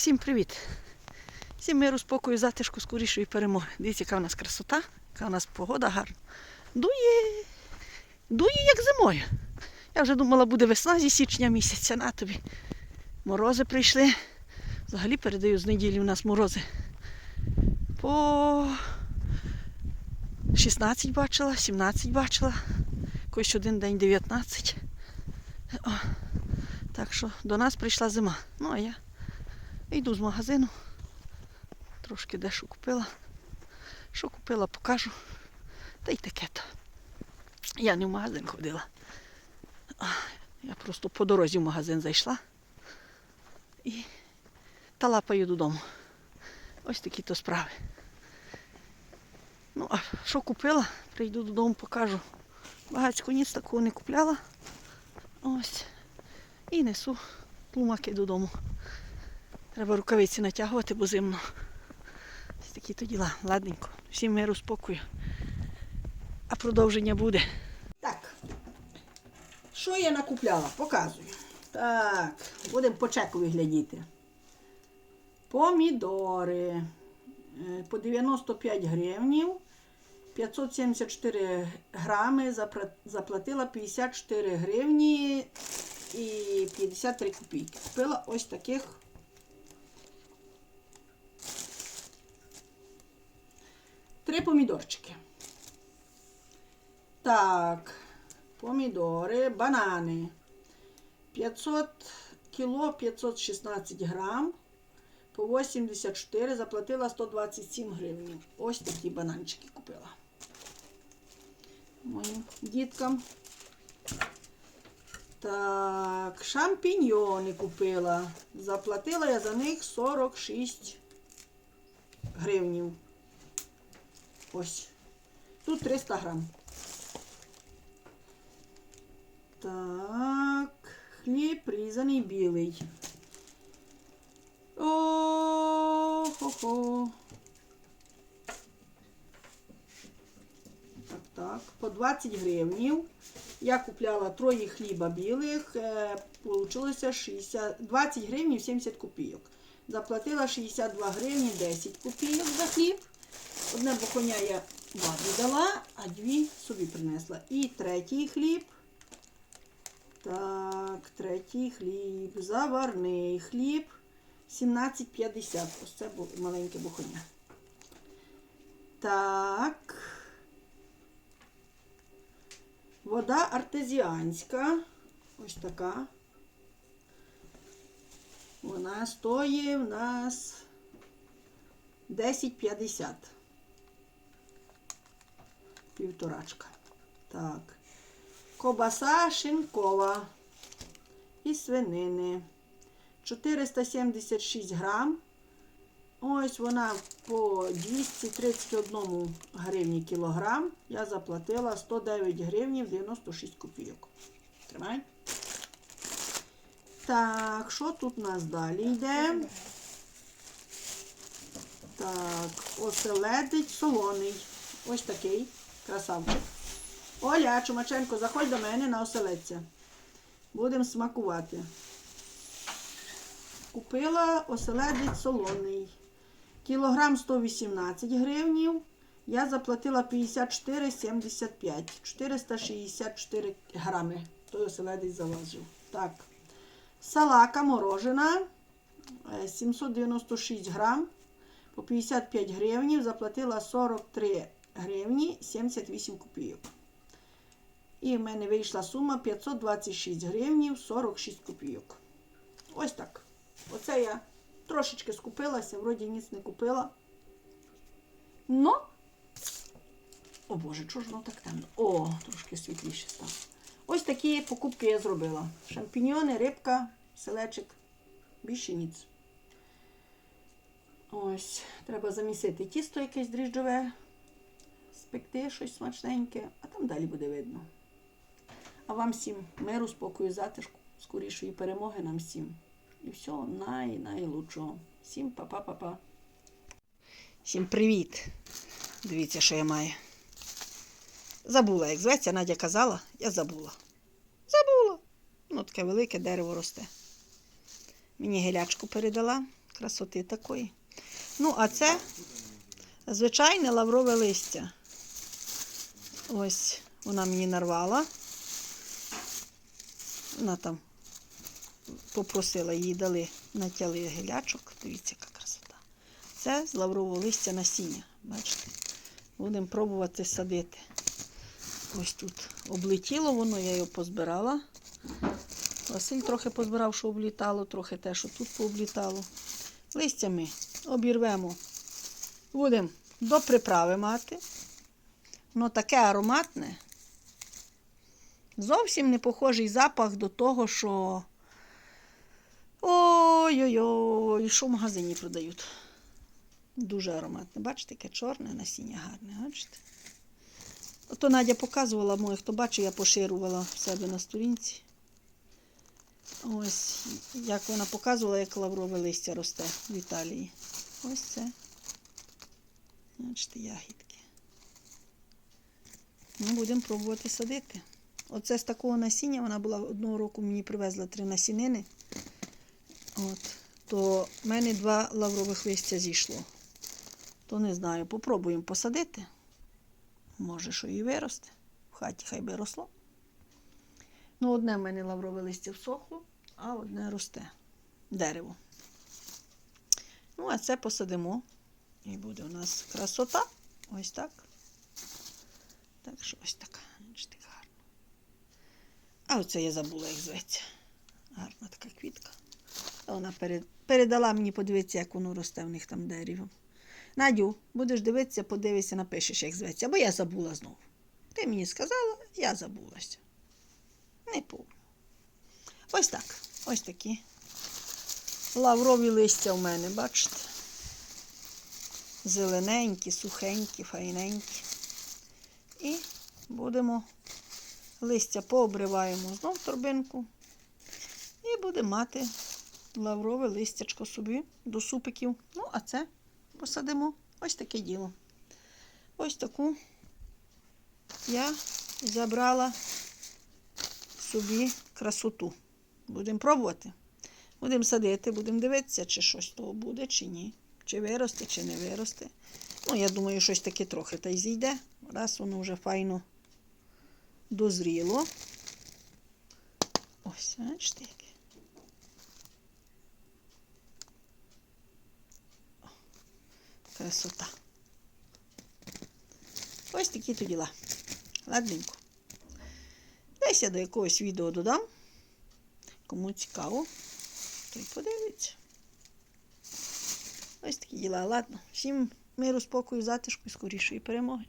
Всім привіт! Всім миру, спокою, затишку, скорішої перемоги. Дивіться, яка у нас красота, яка у нас погода гарна. Дує, дує як зимою. Я вже думала, буде весна зі січня місяця. На тобі. Морози прийшли. Взагалі передаю з неділі у нас морози. По 16 бачила, 17 бачила. Якийсь один день 19. О, так що до нас прийшла зима. Ну а я йду з магазину. Трошки дещо купила. Що купила, покажу. Та й таке то. Я не в магазин ходила. Я просто по дорозі в магазин зайшла і та лапаю додому. Ось такі то справи. Ну, а що купила? Прийду додому, покажу. Багацько ніц такого не купляла. Ось. І несу плумаки додому. Треба рукавиці натягувати, бо зимно. Ось такі то діла. Ладненько. Всім миру, спокою. А продовження буде. Так. Що я накупляла? Показую. Так, будемо по чеку виглядіти. Помідори. Е, По 95 гривнів. 574 грами. Заплатила 54 гривні і 53 копійки. Купила ось таких три помідорчики. Так, помідори, банани. 500 кіло 516 грам. По 84 заплатила 127 гривень. Ось такі бананчики купила. Моїм діткам. Так, шампіньйони купила. Заплатила я за них 46 гривнів. Ось. Тут 300 грам. Так, хліб різаний білий. О, хо-хо. Так, так. По 20 гривнів. Я купляла троє хліба білих. Е, получилося 60, 20 гривнів 70 копійок. Заплатила 62 гривні 10 копійок за хліб. Одне бухоня я бабі дала, а дві собі принесла. І третій хліб. Так, третій хліб. Заварний хліб. 17,50. Ось це маленьке бухоня. Так. Вода артезіанська. Ось така. Вона стоїть в нас 10,50. Півторачка. Так. Кобаса шинкова із свинини. 476 грам. Ось вона по 231 гривні кілограм. Я заплатила 109 гривнів 96 копійок. Тримай. Так, що тут у нас далі йде? Так, оселедець солоний. Ось такий красавчик. Оля, Чумаченко, заходь до мене на оселедця. Будемо смакувати. Купила оселедець солоний. Кілограм 118 гривнів. Я заплатила 54,75. 464 грами. Той оселедець залазив. Так. Салака морожена. е, 796 грам. По 55 гривнів. Заплатила 43 гривні 78 копійок. І в мене вийшла сума 526 гривнів 46 копійок. Ось так. Оце я трошечки скупилася, вроді ніц не купила. Ну, о Боже, чого ж воно так темно? О, трошки світліше стало. Ось такі покупки я зробила. Шампіньйони, рибка, селечик. Більше ніц. Ось, треба замісити тісто якесь дріжджове, спекти щось смачненьке, а там далі буде видно. А вам всім миру, спокою, затишку, скорішої перемоги нам всім. І всього най найлучшого. Всім па-па-па-па. Всім привіт. Дивіться, що я маю. Забула, як зветься, Надя казала, я забула. Забула. Ну, таке велике дерево росте. Мені гелячку передала. красоти такої. Ну, а це звичайне лаврове листя. Ось вона мені нарвала. Вона там попросила їй дали, натяли гілячок. Дивіться, яка красота. Це з лаврового листя насіння. Бачите? Будемо пробувати садити. Ось тут облетіло воно, я його позбирала. Василь трохи позбирав, що облітало, трохи те, що тут пооблітало. Листя ми обірвемо. Будемо до приправи мати. Воно таке ароматне. Зовсім не похожий запах до того, що. Ой-ой-ой, що в магазині продають. Дуже ароматне. Бачите, яке чорне насіння гарне, бачите? Ото Надя показувала моє, хто бачив, я поширювала в себе на сторінці. Ось, як вона показувала, як лаврове листя росте в Італії. Ось це. Бачите, ягідки. Ну, будемо пробувати садити. Оце з такого насіння вона була одного року мені привезла три насінини. От. То в мене два лаврових листя зійшло. То не знаю, попробуємо посадити. Може, що і виросте. В хаті хай би росло. Ну, одне в мене лаврове листя всохло, а одне росте дерево. Ну, а це посадимо. І буде у нас красота. Ось так. Так що ось така. Бачите, гарно. А оце я забула, як зветься. Гарна така квітка. Вона передала мені подивитися, як воно росте в них там дерево. Надю, будеш дивитися, подивися, напишеш, як зветься. Бо я забула знову. Ти мені сказала, я забулася. Не помню. Ось так. Ось такі. Лаврові листя в мене, бачите? Зелененькі, сухенькі, файненькі. Будемо листя пообриваємо знов торбинку. І будемо мати лаврове листячко собі до супиків. Ну, а це посадимо ось таке діло. Ось таку я забрала собі красоту. Будемо пробувати. Будемо садити, будемо дивитися, чи щось того буде, чи ні. Чи виросте, чи не виросте. Ну, я думаю, щось таке трохи та й зійде. Раз воно вже файно дозріло. Ось, бачите, яке. Красота. Ось такі то діла. Ладненько. Десь я до якогось відео додам. Кому цікаво, той подивиться. Ось такі діла. Ладно. Всім миру, спокою, затишку і скорішої перемоги.